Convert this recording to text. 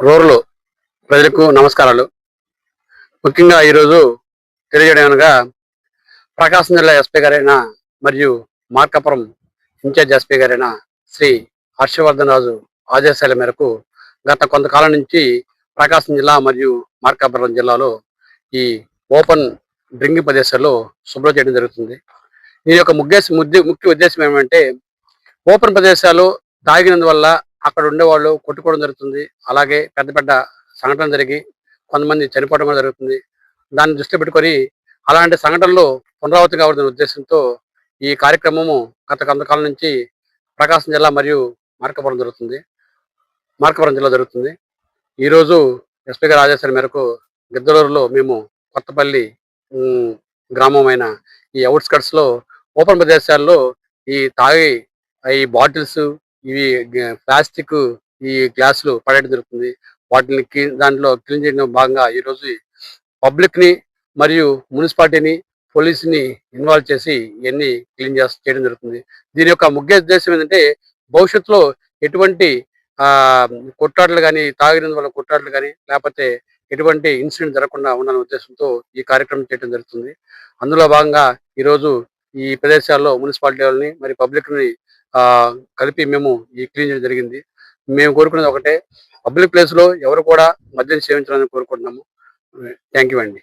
Rural ప్రజలకు నమస్కారాలు. ముఖ్యంగా ఈరోజు తెలియజేయడం అనగా ప్రకాశం జిల్లా ఎస్పీ గారైన మరియు మార్కాపురం ఇన్ఛార్జ్ ఎస్పీ గారైన శ్రీ హర్షవర్ధన్ రాజు ఆదేశాల మేరకు గత కొంతకాలం నుంచి ప్రకాశం జిల్లా మరియు మార్కాపురం జిల్లాలో ఈ ఓపెన్ డ్రింకింగ్ ప్రదేశాల్లో శుభ్రం చేయడం జరుగుతుంది. ఈ యొక్క ముగ్గేసి ముద్ద ముఖ్య ఉద్దేశం ఏమంటే ఓపెన్ ప్రదేశాలు తాగినందువల్ల అక్కడ ఉండేవాళ్ళు కొట్టుకోవడం జరుగుతుంది. అలాగే పెద్ద పెద్ద సంఘటనలు జరిగి కొంతమంది చనిపోవడం కూడా జరుగుతుంది. దాన్ని దృష్టిలో పెట్టుకొని అలాంటి సంఘటనలు పునరావృతం కావాలనే ఉద్దేశంతో ఈ కార్యక్రమము గత కొంతకాలం నుంచి ప్రకాశం జిల్లా మరియు మార్కాపురం జరుగుతుంది. మార్కాపురం జిల్లా జరుగుతుంది. ఈరోజు ఎస్పీ గారి ఆదేశాల మేరకు గిద్దలూరులో మేము కొత్తపల్లి గ్రామమైన ఈ అవుట్స్కట్స్లో ఓపెన్ ప్రదేశాల్లో ఈ తాగి ఈ బాటిల్స్ ఇవి ప్లాస్టిక్ ఈ గ్లాసులు పడేయడం జరుగుతుంది. వాటిని దాంట్లో క్లీన్ చేయడం భాగంగా ఈ రోజు పబ్లిక్ని మరియు మున్సిపాలిటీని పోలీసుని ఇన్వాల్వ్ చేసి ఇవన్నీ క్లీన్ చేసి చేయడం జరుగుతుంది. దీని యొక్క ముఖ్య ఉద్దేశం ఏంటంటే భవిష్యత్తులో ఎటువంటి ఆ కొట్టాట్లు కానీ తాగినందు వల్ల కొట్టాట్లు కానీ లేకపోతే ఎటువంటి ఇన్సిడెంట్ జరగకుండా ఉండాలనే ఉద్దేశంతో ఈ కార్యక్రమం చేయడం జరుగుతుంది. అందులో భాగంగా ఈరోజు ఈ ప్రదేశాల్లో మున్సిపాలిటీ వాళ్ళని మరి పబ్లిక్ని ఆ కలిపి మేము ఈ క్లీన్ చేయడం జరిగింది. మేము కోరుకునేది ఒకటే పబ్లిక్ ప్లేస్లో ఎవరు కూడా మద్యం సేవించాలని కోరుకుంటున్నాము. థ్యాంక్ యూ అండి.